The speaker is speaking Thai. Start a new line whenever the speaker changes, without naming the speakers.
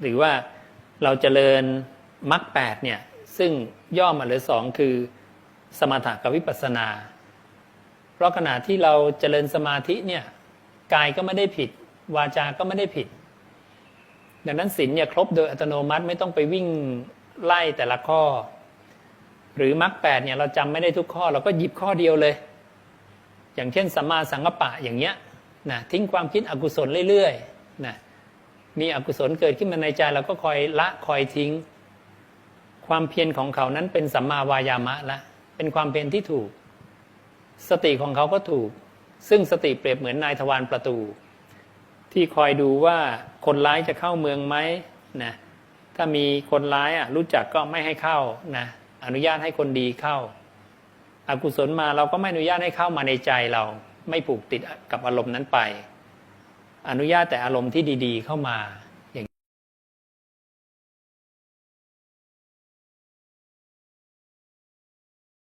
หรือว่าเราเจริญมรรคแปดเนี่ยซึ่งย่อมาเหลือสองคือสมถะกับวิปัสสนา เพราะขณะที่เราเจริญสมาธิเนี่ยกายก็ไม่ได้ผิด วาจาก็ไม่ได้ผิด ดังนั้นศีลเนี่ยครบโดยอัตโนมัติไม่ต้องไปวิ่งไล่แต่ละข้อ หรือมรรคแปดเนี่ยเราจำไม่ได้ทุกข้อเราก็หยิบข้อเดียวเลย อย่างเช่นสัมมาสังกัปปะอย่างเงี้ยนะทิ้งความคิดอกุศลเรื่อยๆนะ มีอกุศลเกิดขึ้นมาในใจเราก็คอยละคอยทิ้ง ความเพียรของเขานั้นเป็นสัมมาวายามะละเป็นความเพียรที่ถูก สติของเขาก็ถูก ซึ่งสติเปรียบเหมือนนายทวารประตู ที่คอยดูว่าคนร้ายจะเข้าเมืองไหมนะถ้ามีคนร้ายอะรู้จักก็ไม่ให้เข้านะอนุญาตให้คนดีเข้าอกุศลมาเราก็ไม่อนุญาตให้เข้ามาในใจเรา ไม่ผูกติดกับอารมณ์นั้นไป อนุญาตแต่อารมณ์ที่ดี ๆ เข้ามา